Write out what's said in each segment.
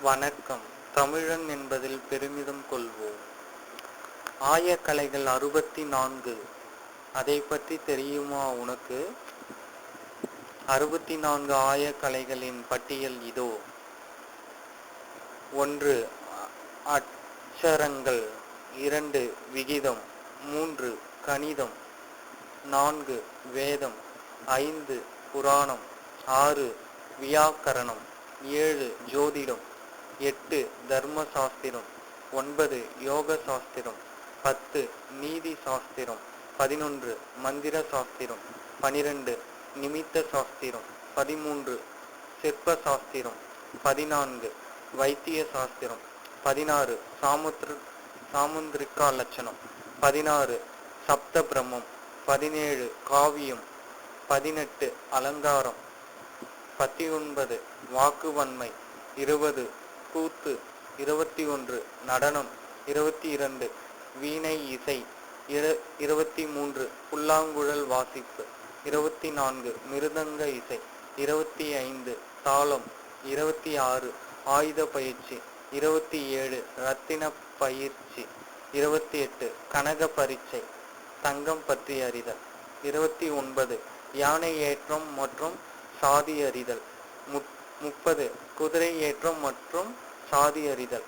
வணக்கம். தமிழன் என்பதில் பெருமிதம் கொள்வோம். ஆயக்கலைகள் அறுபத்தி நான்கு அதை பற்றி தெரியுமா உனக்கு? அறுபத்தி நான்கு ஆயக்கலைகளின் பட்டியல் இதோ. ஒன்று அட்சரங்கள் இரண்டு விகிதம். மூன்று கணிதம். நான்கு வேதம். ஐந்து புராணம். ஆறு வியாக்கரணம். ஏழு ஜோதிடம். எட்டு தர்ம சாஸ்திரம் ஒன்பது யோக சாஸ்திரம் பத்து நீதி சாஸ்திரம் பதினொன்று மந்திர சாஸ்திரம் பனிரெண்டு நிமித்த சாஸ்திரம் பதிமூன்று சிற்ப சாஸ்திரம் பதினான்கு வைத்திய சாஸ்திரம் பதினாறு சாமுத்திர சாமுந்திரிகா லட்சணம். பதினாறு சப்த பிரம்மம் பதினேழு காவியம். பதினெட்டு அலங்காரம். பத்தொன்பது வாக்குவன்மை. இருபது கூத்து இருபத்தி ஒன்று நடனம் இருபத்தி இரண்டு வீணை இசை இரு இருபத்தி மூன்று புல்லாங்குழல் வாசிப்பு இருபத்தி நான்கு மிருதங்க இசை இருபத்தி ஐந்து தாளம் இருபத்தி ஆறு ஆயுத பயிற்சி இருபத்தி ஏழு ரத்தின பயிற்சி இருபத்தி எட்டு கனக பரீட்சை தங்கம் பற்றி அறிதல் இருபத்தி ஒன்பது யானை ஏற்றம் மற்றும் சாதி அறிதல் முத் முப்பது குதிரை ஏற்றம் மற்றும் சாதி அறிதல்.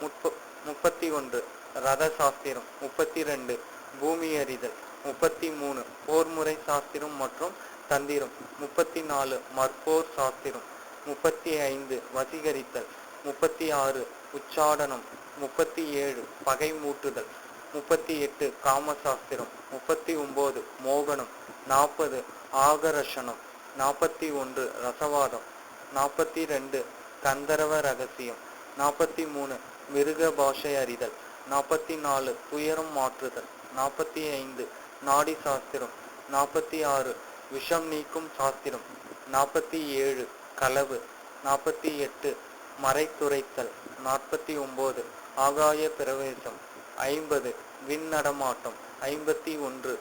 முப்ப முப்பத்தி ஒன்று ரத சாஸ்திரம். முப்பத்தி ரெண்டு பூமி அறிதல். முப்பத்தி மூணு போர்முறை சாஸ்திரம் மற்றும் தந்திரம். முப்பத்தி நாலு மற்போர் சாஸ்திரம். முப்பத்தி ஐந்து வசீகரித்தல். முப்பத்தி ஆறு உச்சாடனம். முப்பத்தி ஏழு பகை மூட்டுதல் முப்பத்தி எட்டு காமசாஸ்திரம். முப்பத்தி ஒன்பது மோகனம். நாற்பது ஆகரஷனம் நாற்பத்தி ஒன்று ரசவாதம். நாற்பத்தி ரெண்டு கந்தரவ ரகசியம். நாற்பத்தி மூணு மிருக பாஷை அறிதல். நாற்பத்தி நாலு துயரம் மாற்றுதல். நாற்பத்தி ஐந்து நாடி சாஸ்திரம். நாற்பத்தி ஆறு விஷம் நீக்கும் சாஸ்திரம். நாற்பத்தி ஏழு களவு. நாற்பத்தி எட்டு மறைத்துரைத்தல். நாற்பத்தி ஒம்பது ஆகாய பிரவேசம். ஐம்பது விண் நடமாட்டம் ஐம்பத்தி ஒன்று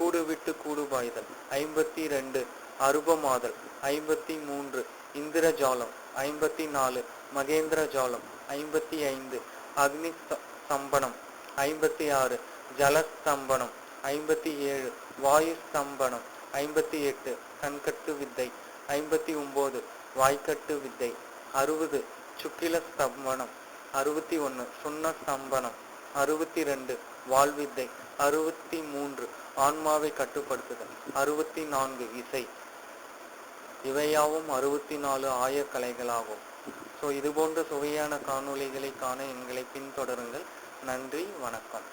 கூடுவிட்டு கூடுபாய்தல். ஐம்பத்தி ரெண்டு அருபமாதல். ஐம்பத்தி மூன்று இந்திரஜாலம். ஐம்பத்தி நாலு மகேந்திர ஜாலம் ஐம்பத்தி ஐந்து அக்னி ஸ்த- ஸ்தம்பனம் ஐம்பத்தி ஆறு ஜலஸ்தம்பனம். ஐம்பத்தி ஏழு வாயு ஸ்தம்பனம் ஐம்பத்தி எட்டு கண்கட்டு வித்தை. ஐம்பத்தி ஒம்பது வாய்க்கட்டு வித்தை. அறுபது சுக்கில ஸ்தம்பனம் அறுபத்தி ஒன்று சுண்ண ஸ்தம்பனம் அறுபத்தி ரெண்டு வாழ்வித்தை. அறுபத்தி மூன்று ஆன்மாவை கட்டுப்படுத்துதல். அறுபத்தி நான்கு இசை. இவையாவும் அறுபத்தி நாலு ஆயக்கலைகளாகும். ஸோ இது போன்ற சுவையான காணொளிகளை காண எங்களை பின்தொடருங்கள். நன்றி வணக்கம்.